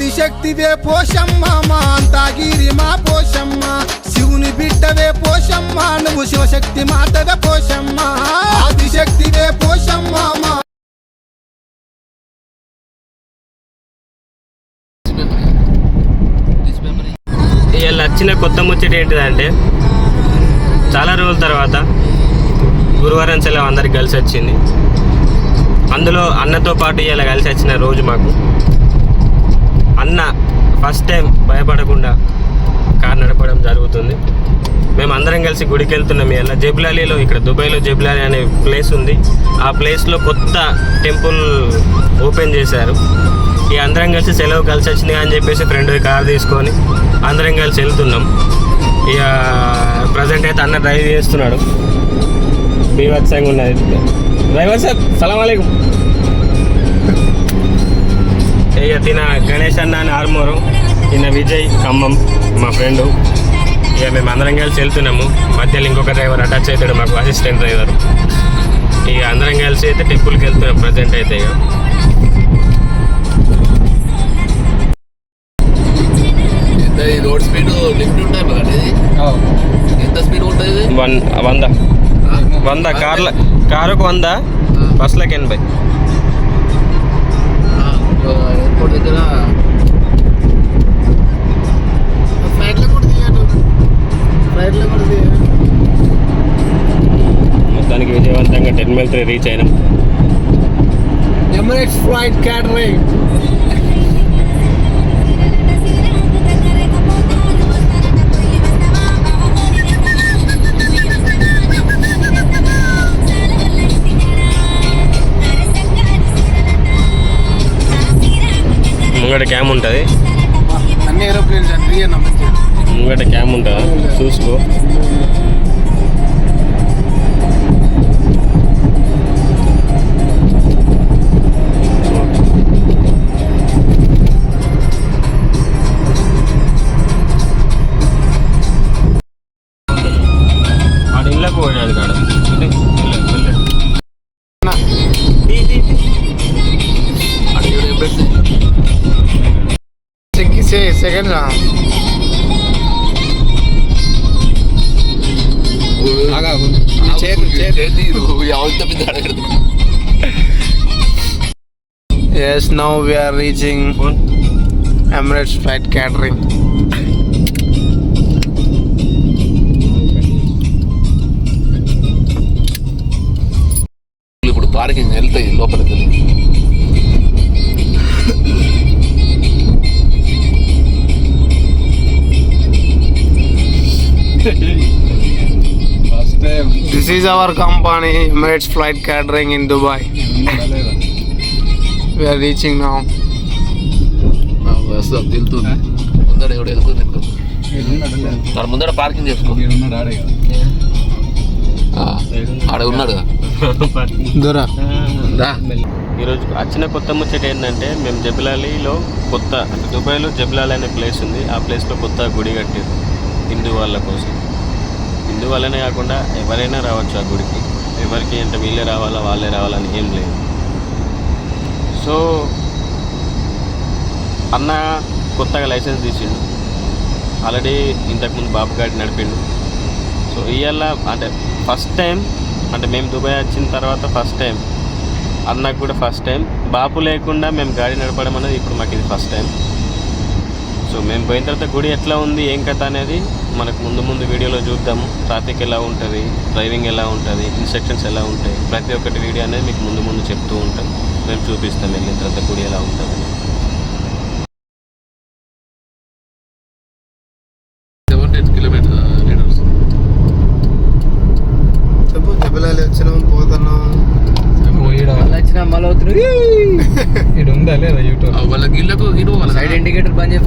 ఆదిశక్తివే పోషమ్మ మా అంతాగిరి మా పోషమ్మ. శివుని బిడ్డవే పోషమ్మ నువ్వు శివశక్తి మాతవే పోషమ్మ. ఆదిశక్తివే పోషమ్మ మా వచ్చిన కొత్త ముచ్చట ఏంటిదంటే చాలా రోజుల తర్వాత గురువారం సెలవు అందరికి కలిసి వచ్చింది అందులో అన్నతో పాటు ఇలా కలిసి వచ్చిన రోజు మాకు. అన్న ఫస్ట్ టైం భయపడకుండా కార్ నడపడం జరుగుతుంది. మేము అందరం కలిసి గుడికి వెళ్తున్నాం ఇలా జెబ్లాలీలో ఇక్కడ దుబాయ్లో జెబ్లాలీ అనే ప్లేస్ ఉంది. ఆ ప్లేస్లో కొత్త టెంపుల్ ఓపెన్ చేశారు. ఈ అందరం కలిసి సెలవు కలిసి వచ్చింది అని చెప్పేసి ఫ్రెండ్ కార్ తీసుకొని అందరం కలిసి వెళ్తున్నాం. ఇక ప్రజెంట్ అయితే అన్న డ్రైవ్ చేస్తున్నాడు. బీవత్సంగా ఉన్నది. డ్రైవర్ సార్ సలాం అలైకుం. ఇక తిన గణేష్ అన్న అని ఆర్మూరు. తిన విజయ్ ఖమ్మం మా ఫ్రెండు. ఇక మేము అందరం కలిసి వెళ్తున్నాము. మధ్యలో ఇంకొక డ్రైవర్ అటాచ్ అవుతాడు మాకు అసిస్టెంట్ డ్రైవర్. ఇక అందరం కలిసి అయితే టెంపుల్కి వెళ్తున్నాం ప్రజెంట్ అయితే ఇక. రోడ్ స్పీడ్ ఎంత స్పీడ్ ఉంటుంది వన్ వంద. వంద కార్ల కారుకు వంద బస్సులకు ఎనభై. ఎయిర్పోర్ట్ దగ్గర. ఫ్లైట్లో కూడా తీయడు ఫ్లైట్లో కూడా తీయడు మొత్తానికి విజయవంతంగా టెర్మినల్ త్రీ రీచ్ అయినాం. ఎమిరేట్స్ ఫ్లైట్ క్యాటరింగ్ ముంగట క్యామ్ ఉంటుంది. అన్ని ఏరోప్లేన్స్ ముంగట క్యామ్ ఉంటుందా. చూసుకో. second round. yes, now we are reaching Emirates Flight Catering. Is our company, Emirates Flight Catering in Dubai. We are reaching now. ముందర parking చేసుకో. ఆడ ఉన్నాడు దూరా. ఈరోజు వచ్చిన కొత్త ముచ్చట ఏంటంటే మేము జబిలాలీలో కొత్త అంటే దుబాయ్లో జబిలాలి అనే ప్లేస్ ఉంది. ఆ ప్లేస్లో కొత్త గుడి కట్టారు హిందూ వాళ్ళ కోసం. ఇందువల్లనే కాకుండా ఎవరైనా రావచ్చు ఆ గుడికి. ఎవరికి ఎంత వీళ్ళే రావాలా వాళ్ళే రావాలని ఏం లేదు. సో అన్న కొత్తగా లైసెన్స్ తీసిండు. ఆల్రెడీ ఇంతకుముందు బాబు గాడి నడిపిండు. సో ఇవాళ అంటే ఫస్ట్ టైం అంటే మేము దుబాయ్ వచ్చిన తర్వాత ఫస్ట్ టైం అన్నకు కూడా ఫస్ట్ టైం. బాపు లేకుండా మేము గాడి నడపడం అనేది ఇప్పుడు మాకు ఇది ఫస్ట్ టైం. సో మేము పోయిన తర్వాత గుడి ఎట్లా ఉంది ఏం కథ అనేది మనకు ముందు ముందు వీడియోలో చూద్దాము. ట్రాఫిక్ ఎలా ఉంటుంది డ్రైవింగ్ ఎలా ఉంటుంది ఇన్స్ట్రక్షన్స్ ఎలా ఉంటాయి ప్రతి ఒక్కటి వీడియో అనేది మీకు ముందు ముందు చెప్తూ ఉంటాం. మేము చూపిస్తాం వెళ్ళిన తర్వాత గుడి ఎలా ఉంటుంది సెవెంటీన్ కిలోమీటర్ లీటర్స్ చెప్పు జబలాలి వచ్చినాం పోతున్నాం వచ్చిన మళ్ళీ అవుతున్నాడు ఇది ఉందా లేదా యూటర్న్ వాళ్ళ గిళ్ళకు గిడు వాళ్ళ సైడ్ ఇండికేటర్ బంద్ చేయ ఫస్ట్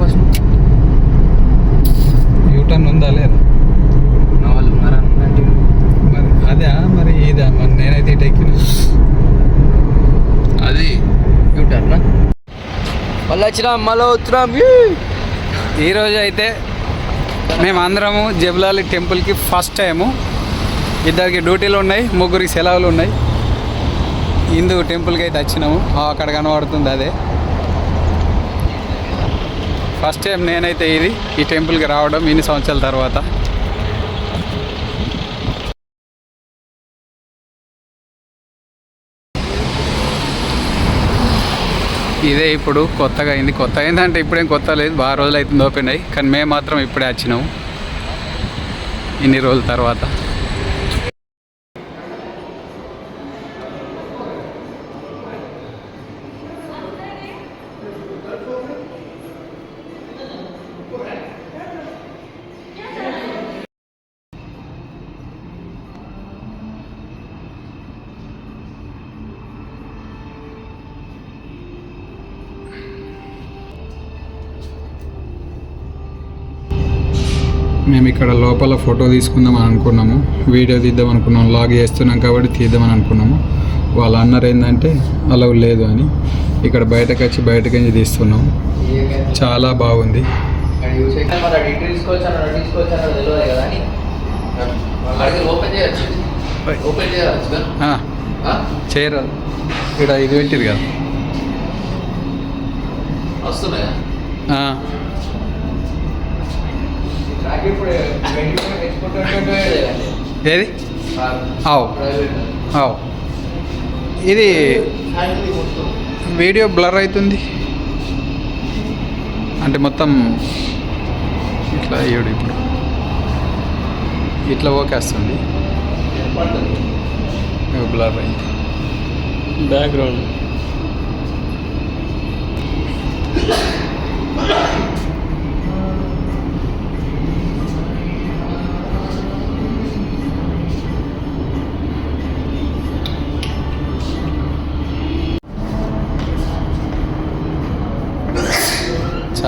యూటర్న్ ఉందా లేదా? మరి అదే? మరి ఇదా? మరి నేనైతే ఇటు ఎక్కిన అది యూటర్నా మళ్ళీ వచ్చినా మళ్ళీ అవుతున్నాం ఈరోజు అయితే మేము అందరము జబలాలి టెంపుల్కి ఫస్ట్ టైము. ఇద్దరికి డ్యూటీలు ఉన్నాయి ముగ్గురికి సెలవులు ఉన్నాయి. హిందూ టెంపుల్కి అయితే వచ్చినాము. అక్కడ కనబడుతుంది అదే. ఫస్ట్ టైం నేనైతే ఇది ఈ టెంపుల్కి రావడం ఇన్ని సంవత్సరాల తర్వాత. ఇదే ఇప్పుడు కొత్తగా అయింది. కొత్త అయిందంటే ఇప్పుడేం కొత్త లేదు. బాగా రోజులు అవుతుంది ఓపెన్ అయ్యి కానీ మేము మాత్రం ఇప్పుడే వచ్చినాము. ఇన్ని రోజుల తర్వాత. మేము ఇక్కడ లోపల ఫోటో తీసుకుందాం అని అనుకున్నాము. వీడియో తీద్దాం అనుకున్నాం. లాగ్ చేస్తున్నాం కాబట్టి తీద్దామని అనుకున్నాము. వాళ్ళు అన్నారు ఏంటంటే అలా లేదు అని. ఇక్కడ బయటకు వచ్చి బయటకు నుంచి తీస్తున్నాం. చాలా బాగుంది. చేయరాదు ఇక్కడ ఇది పెట్టిరు కదా. వస్తున్నాయా? ఏది? అవు అవు ఇది వీడియో బ్లర్ అవుతుంది. అంటే మొత్తం ఇట్లా అయ్యాడు ఇప్పుడు. ఇట్లా ఓకే వస్తుంది బ్లర్ అయింది. బ్యాక్గ్రౌండ్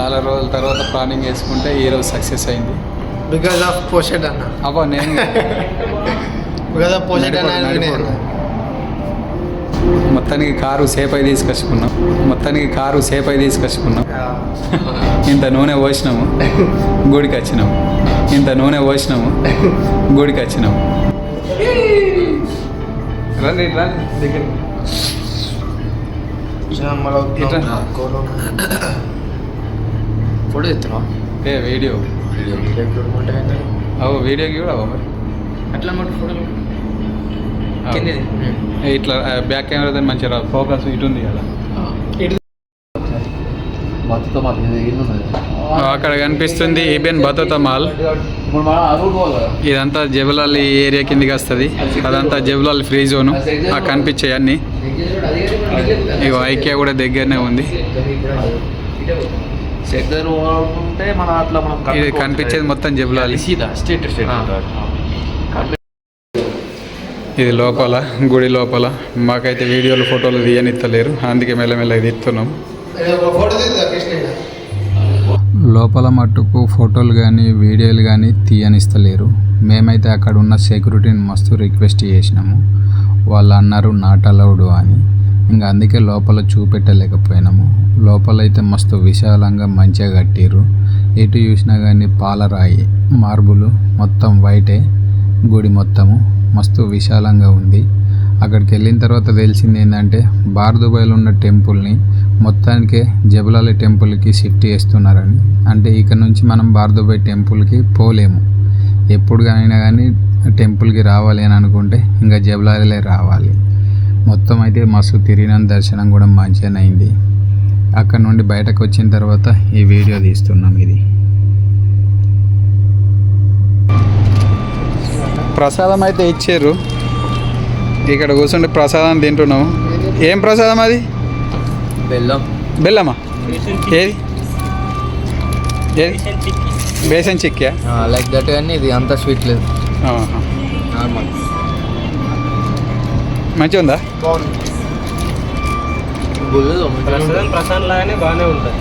చాలా రోజుల తర్వాత ప్లానింగ్ వేసుకుంటే ఈరోజు సక్సెస్ అయింది. బికాస్ ఆఫ్ పోషెడ్ అన్న అబ్బా నేను బికాస్ ఆఫ్ పోషెడ్ అన్న. మొత్తానికి కారు సేఫ్ అయి తీసుకొచ్చుకున్నాం. మొత్తానికి కారు సేఫ్ అయి తీసుకొచ్చుకున్నాం. ఇంత నూనె పోసినాము గుడికి వచ్చినాము ఇంత నూనె పోసినాము గుడికి వచ్చినాము రండి రండి దగ్గర ఇట్లా. ఫోటో ఎత్తున్నావా ఏ వీడియో. అవు వీడియోకి కూడా అవ్వ మరి? అట్లా మాట ఏ, ఇట్లా బ్యాక్ కెమెరా దాన్ని మంచిగా ఫోకస్ ఇటు ఉంది కదా. అక్కడ కనిపిస్తుంది ఈబెన్ బతోత మాల్. ఇప్పుడు మనం ఆ రూట్ పోవాలి కదా. ఇదంతా జబలాలి ఏరియా కిందికి వస్తుంది. అదంతా జబలాలి ఫ్రీ జోను. ఆ కనిపించాయి అన్ని. ఐక్యా కూడా దగ్గరనే ఉంది. దగ్గర ఉంటే మన అట్లా మనం ఇది కనిపించేది మొత్తం జబలాలి. స్టేట్ స్టేట్ ఇది లోపల గుడి లోపల. మాకైతే వీడియోలు ఫోటోలు తీయనిత్తలేరు. అందుకే మెల్లమెల్ల తీస్తున్నాం. లోపల మట్టుకు ఫోటోలు కానీ వీడియోలు కానీ తీయనిస్తలేరు. మేమైతే అక్కడ ఉన్న సెక్యూరిటీని మస్తు రిక్వెస్ట్ చేసినాము. వాళ్ళు అన్నారు నాట్ అలౌడ్ అని. ఇంకా అందుకే లోపల చూపెట్టలేకపోయినాము. లోపల అయితే మస్తు విశాలంగా మంచిగా కట్టిర్రు. ఎటు చూసినా కానీ పాలరాయి మార్బులు మొత్తం వైటే గుడి మొత్తము మస్తు విశాలంగా ఉంది. అక్కడికి వెళ్ళిన తర్వాత తెలిసింది ఏంటంటే బార్దుబాయ్లో ఉన్న టెంపుల్ని మొత్తానికే జబలాలి టెంపుల్కి షిఫ్ట్ చేస్తున్నారని. అంటే ఇక్కడ నుంచి మనం బార్దుబాయ్ టెంపుల్కి పోలేము. ఎప్పుడు కానీ టెంపుల్కి రావాలి అని అనుకుంటే ఇంకా జబలాలే రావాలి. మొత్తం అయితే మస్తు తిరిగిన దర్శనం కూడా మంచిగానే అయింది. అక్కడ నుండి బయటకు వచ్చిన తర్వాత ఈ వీడియో తీస్తున్నాం ఇది. ప్రసాదం అయితే ఇచ్చారు. ఇక్కడ కూర్చుంటే ప్రసాదం తింటున్నాము. ఏం ప్రసాదం అది? బెల్లం. బెల్లమా? ఏది? ఏది? బేసన్ చిక్కా. లైక్ దట్ కానీ ఇది అంత స్వీట్ లేదు. ఆహా. నార్మల్ మంచిగా ఉందా లాగానే బాగానే ఉంటుంది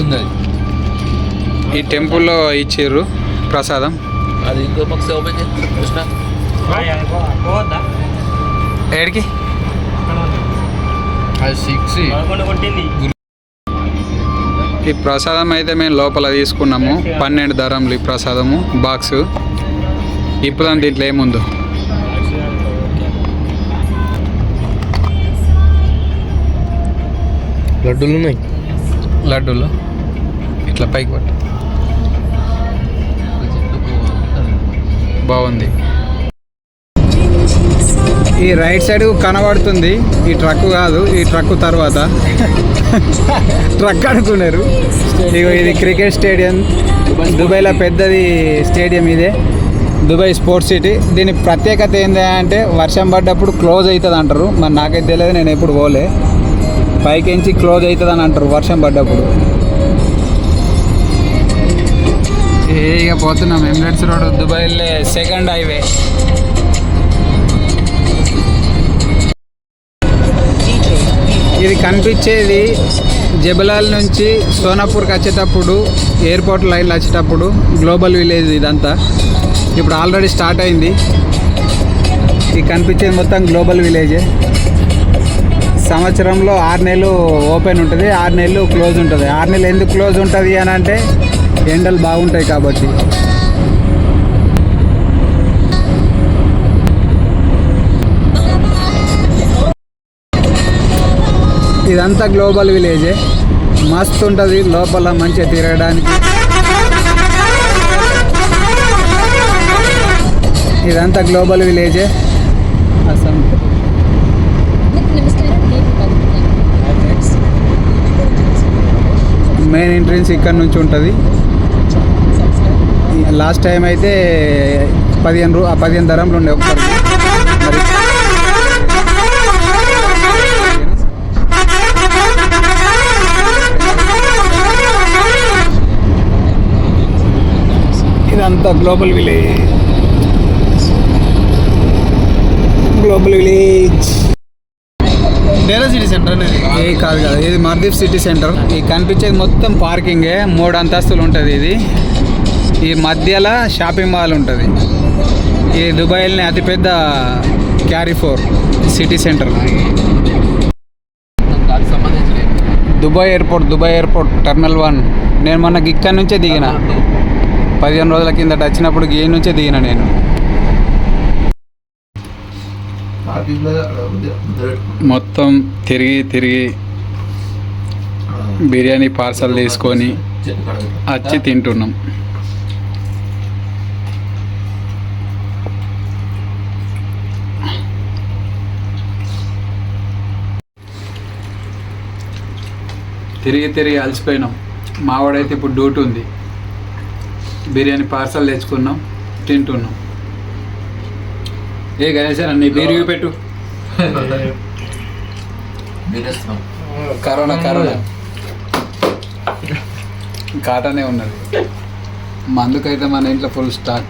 ఉంది. అది ఈ టెంపుల్లో ఇచ్చిర్రు ప్రసాదం. అది ఇంకో పక్ష ఓపెన్ చేసి కృష్ణ. పోవద్దా? ఏడికి? అది సిక్స్ కొట్టింది. ఈ ప్రసాదం అయితే మేము లోపల తీసుకున్నాము. పన్నెండు ధరంలు ఈ ప్రసాదము బాక్స్. ఇప్పుడు దీంట్లో ఏముందో? లడ్డూలు ఉన్నాయి. లడ్డూలు. ఇట్లా పైకి పట్టు. బాగుంది. ఈ రైట్ సైడ్ కనబడుతుంది. ఈ ట్రక్ కాదు ఈ ట్రక్ తర్వాత. ట్రక్ అనుకున్నారు. ఇగో ఇది క్రికెట్ స్టేడియం. దుబాయ్లో పెద్దది స్టేడియం ఇదే. Dubai sports city. దీని ప్రత్యేకత ఏంటంటే అంటే వర్షం పడ్డప్పుడు క్లోజ్ అవుతుంది అంటారు. మరి నాకైతే తెలియదు నేను ఎప్పుడు పోలే. పైకించి క్లోజ్ అవుతుంది అని అంటారు వర్షం పడ్డప్పుడు. ఏ ఇక పోతున్నాం. ఎమిరేట్స్ రోడ్ దుబాయ్లో సెకండ్ హైవే ఇది కనిపించేది జబలాల్ నుంచి సోనాపూర్కి వచ్చేటప్పుడు ఎయిర్పోర్ట్ లైన్లో వచ్చేటప్పుడు గ్లోబల్ విలేజ్ ఇదంతా. ఇప్పుడు ఆల్రెడీ స్టార్ట్ అయింది. ఇది కనిపించేది మొత్తం గ్లోబల్ విలేజే. సంవత్సరంలో ఆరు నెలలు ఓపెన్ ఉంటుంది ఆరు నెలలు క్లోజ్ ఉంటుంది. ఆరు నెలలు ఎందుకు క్లోజ్ ఉంటుంది అని అంటే ఎండలు బాగుంటాయి కాబట్టి. ఇదంతా గ్లోబల్ విలేజే. మస్తు ఉంటుంది లోపల మంచిగా తిరగడానికి. ఇదంతా గ్లోబల్ విలేజే. అసలు. మెయిన్ ఎంట్రన్స్ ఇక్కడ నుంచి ఉంటుంది. లాస్ట్ టైం అయితే పదిహేను రూ పదిహేను ధరంలు ఉండే ఒక్కరు మరి ఇదంతా global village global village Deira city centre అనేది. ఏ కాదు కాదు ఇది మర్దీప్ సిటీ సెంటర్ ఈ కనిపించేది మొత్తం పార్కింగే మూడు అంతస్తులు ఉంటుంది ఇది. ఈ మధ్యలో షాపింగ్ మాల్ ఉంటుంది. ఈ దుబాయ్లోనే అతిపెద్ద Carrefour city centre Dubai airport Dubai airport terminal one నేను మొన్న ఇక్కడి నుంచే దిగిన. పదిహేను రోజుల కిందట వచ్చినప్పుడు గేమ్ నుంచే దిగిన నేను. మొత్తం తిరిగి తిరిగి బిర్యానీ పార్సల్ తీసుకొని వచ్చి తింటున్నాం. తిరిగి తిరిగి అలసిపోయినాం. మావాడైతే ఇప్పుడు డ్యూటీ ఉంది. బిర్యానీ పార్సల్ తెచ్చుకున్నాం తింటున్నాం. ఏ గణేష్ నీ బీరు పెట్టు కరోనా కరోనా. కాటనే ఉన్నది. మందుకైతే మన ఇంట్లో ఫుల్ స్టాక్